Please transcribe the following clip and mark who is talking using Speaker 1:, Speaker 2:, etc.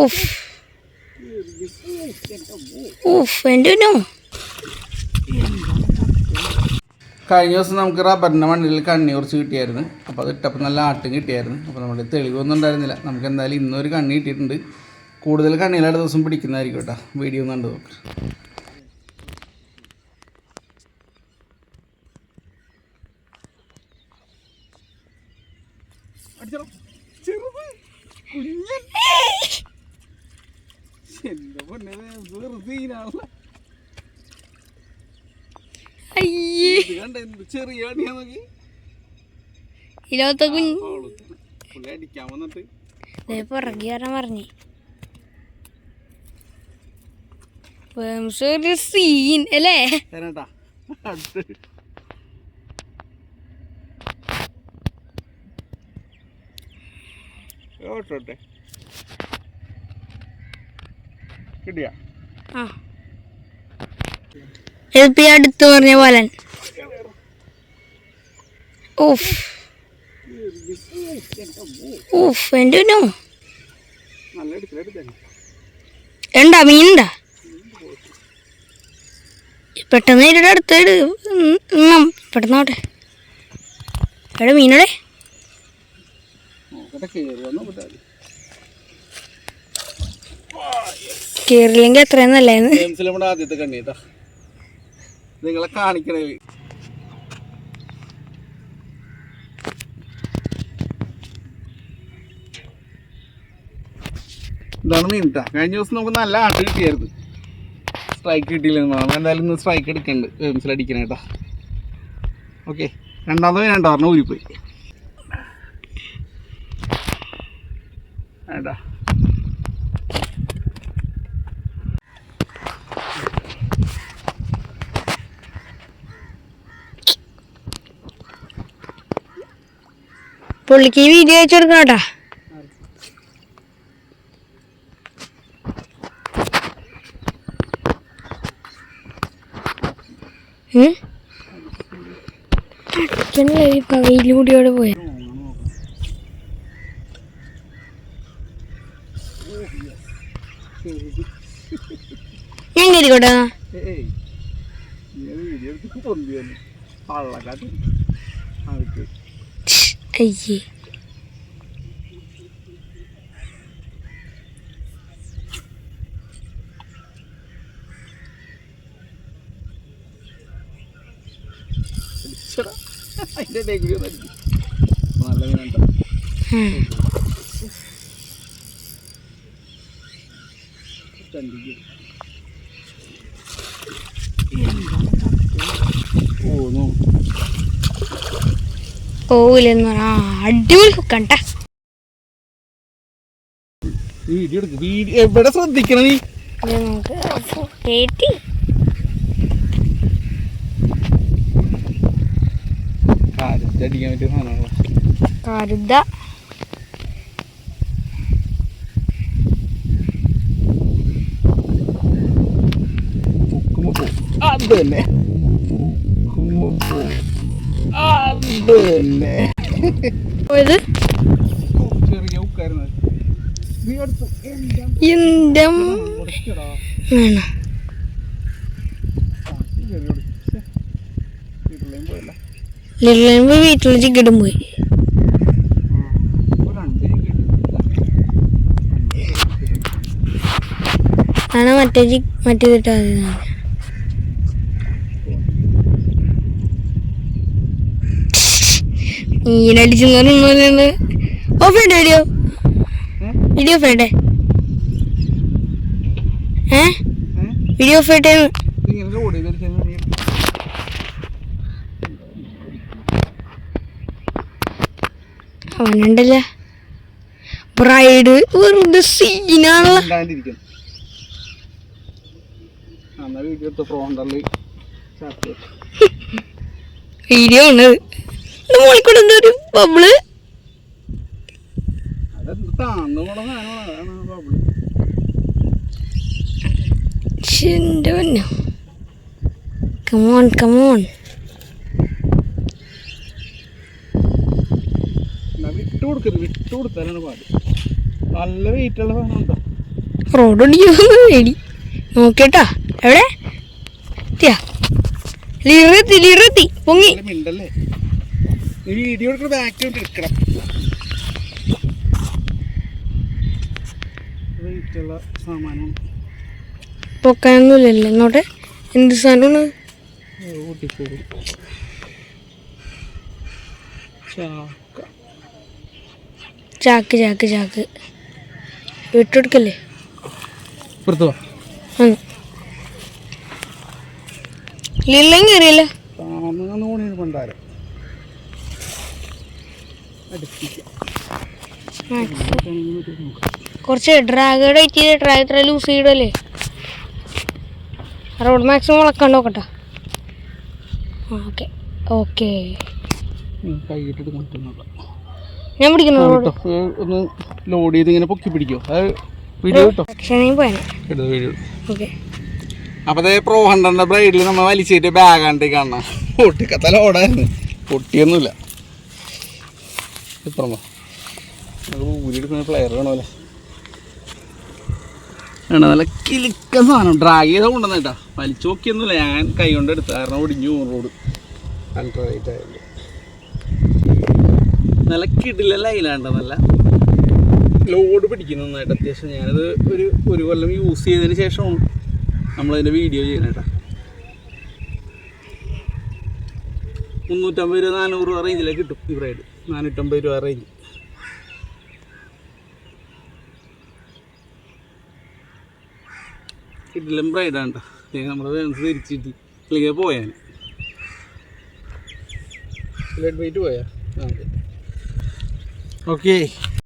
Speaker 1: Of ഉഫ് എന്റെ no
Speaker 2: കഴിഞ്ഞ ദിവസം നമുക്ക് റബ്ബറിന്റെ മണ്ണിൽ കണ്ണി കുറച്ച് കിട്ടിയായിരുന്നു. അപ്പോൾ അത് ഇട്ടപ്പോൾ നല്ല ആട്ടും കിട്ടിയായിരുന്നു. അപ്പോൾ നമ്മുടെ തെളിവൊന്നും ഉണ്ടായിരുന്നില്ല. നമുക്ക് എന്തായാലും ഇന്നൊരു കണ്ണി കിട്ടിയിട്ടുണ്ട്. കൂടുതൽ കണ്ണിയിൽ അടുത്ത ദിവസം പിടിക്കുന്നതായിരിക്കും കേട്ടോ. വീഡിയോ ഒന്ന് കണ്ടു നോക്ക്.
Speaker 1: അയ്യേ.
Speaker 2: ചെറിയ അടിയാ നോക്കി?
Speaker 1: ഇതിലകത്തെ കുഞ്ഞ്
Speaker 2: പുള്ളി അടിക്കാൻ വന്നിട്ട്
Speaker 1: പുറകെ വരാൻ പറഞ്ഞേ. ഒരു സീൻ അല്ലേ?
Speaker 2: തരാട്ടാ. അടുത്ത്. ഓട്ടോട്ടെ. കിട്ടിയ
Speaker 1: ഈ അടുത്ത് പറഞ്ഞ പോലെ. ഓഫ് ഓഫ് എന്റെ നോ എന്താ മീനുണ്ടാ പെട്ടെന്ന് ഇരുടെ അടുത്ത് ഉം, പെട്ടെന്ന് ആവട്ടെ എവിടെ മീനടെ
Speaker 2: നോക്കട്ടെ
Speaker 1: അത്രയും നല്ലായിരുന്നു
Speaker 2: നമ്മുടെ ആദ്യത്തെ കണ്ണി നിങ്ങളെ കാണിക്കണേ ഇതാണ് മീൻ കഴിഞ്ഞ ദിവസം നമുക്ക് നല്ല ആട്ട് കിട്ടിയായിരുന്നു. സ്ട്രൈക്ക് കിട്ടിയില്ലെന്ന് പറഞ്ഞു. എന്തായാലും ഇന്ന് സ്ട്രൈക്ക് എടുക്കണ്ട്. ജെയിംസിൽ അടിക്കണേ കേട്ടാ ഓക്കെ രണ്ടാമത് പറഞ്ഞ ഊരിപ്പോയി. വേണ്ടാ
Speaker 1: പുള്ളിക്ക് ഈ വീഡിയോ അയച്ചു കൊടുക്കണം കേട്ടാ. ഉം? അടിക്കണില്ല ഈ വെയിലൂടിയോടെ പോയ. ഞാൻ കയറിക്കോട്ടെ
Speaker 2: വീഡിയോ പൊന്തിയാണ് പള്ളക്കാട്ട്.
Speaker 1: এই
Speaker 2: যে Oh no.
Speaker 1: പോവില്ലെന്ന് പറഞ്ഞാ അടിപൊളി
Speaker 2: കുക്കണ്ട എവിടെ ശ്രദ്ധിക്കണം നീ?
Speaker 1: നമുക്ക്
Speaker 2: പറ്റിയ
Speaker 1: കരുത.
Speaker 2: അത് തന്നെ. എന്താ
Speaker 1: വേണം. ലില്ലുമ്പോ വീട്ടിൽ ചിക്കടും പോയി ആണ് മറ്റേ മറ്റേ മറ്റേതിട്ടാ മീനടിച്ചു ഓഫ് ഉണ്ട് വീഡിയോ വീഡിയോ ഓഫ് ഏ? വീഡിയോ ഓഫ് ഇട്ടേ അവനുണ്ടല്ല. ബ്രൈഡ് വെറുതെ സീനാണല്ലോ വീഡിയോ ആണ് മോളിക്കൂടെ എന്തൊരു ബബിൾ? എന്റെ പൊന്നോ. കമോൺ കമോൺ
Speaker 2: വിട്ടു കൊടുക്കരുത് വിട്ടു കൊടുത്താലാണ് പാട്. നല്ല വെയിറ്റ് ഉള്ള സാധനം ഉണ്ടോ?
Speaker 1: റോഡ് പേടി. നോക്കിട്ടാ എവിടെ? എത്തിയാ ലിറത്തി ലിറത്തി പൊങ്ങി.
Speaker 2: മിണ്ടല്ലേ? നീ വീഡിയോ എടുക്കുന്ന ബാക്ക് എടുക്കണം. വെയിറ്റുള്ള സാമാനമാണ്
Speaker 1: പൊക്കാനൊന്നുമില്ലല്ലോ ഇങ്ങോട്ട്. എന്ത് സാധനമാണ്?
Speaker 2: ചാക്ക.
Speaker 1: ചാക്ക് ചാക്ക് ചാക്ക്. വിട്ടെടുക്കല്ലേ
Speaker 2: പുറത്തു
Speaker 1: ലില്ലം കയറിയല്ലേ
Speaker 2: പണ്ടാരം.
Speaker 1: കുറച്ച് ഡ്രാഗേഡ് ആയിട്ട് ഡ്രാഗ് ഇത്ര ലൂസ് ചെയ്തല്ലേ റോഡ് മാക്സിമം വളക്കാൻ നോക്കട്ടെ. ഓക്കെ ഓക്കെ ഞാൻ പിടിക്കുന്നു റോഡ്
Speaker 2: ഒന്ന് ലോഡ് ചെയ്ത് ഇങ്ങനെ പൊക്കി പിടിക്കോ. അത് വീഡിയോ കേട്ടോ.
Speaker 1: ഓക്കെ
Speaker 2: അതേ പ്രോ ഹൺഡ്രഡിന്റെ ബ്രൈഡിൽ നമ്മൾ വലിച്ചിട്ട് ബാഗാണ്ട് കാണണം പൊട്ടിക്കത്ത ലോഡായിരുന്നു പൊട്ടിയൊന്നുമില്ല. ഇപ്പുറം ഊരിയെടുക്കുന്ന പ്ലെയർ നല്ല കിലുക്ക സാധനം. ഡ്രാഗ് ചെയ്താൽ കൊണ്ടുവന്ന കേട്ടോ. വലിച്ചു നോക്കിയൊന്നുമില്ല. ഞാൻ കൈ കൊണ്ട് എടുത്തു കാരണം ഒടിഞ്ഞു റോഡ് നല്ല കിടില ലൈലാണ്ട നല്ല ലോഡ് പിടിക്കുന്നു നന്നായിട്ട്. അത്യാവശ്യം ഞാനത് ഒരു ഒരു കൊല്ലം യൂസ് ചെയ്തതിന് ശേഷമാണ് നമ്മളതിന്റെ വീഡിയോ ചെയ്യുന്നേട്ടാ മുന്നൂറ്റമ്പത് രൂപ നാനൂറ് രൂപ റേഞ്ചിലേക്ക് കിട്ടും ഈ ബ്രൈഡ് നാനൂറ്റമ്പത് രൂപ റേഞ്ച് കിട്ടില്ല ബ്രൈഡാണ് കേട്ടോ നമ്മുടെ വേൺസ് തിരിച്ചിട്ട് അല്ലെങ്കിൽ പോയാൻ ലെഡ് വെയിറ്റ് പോയാ? ഓക്കെ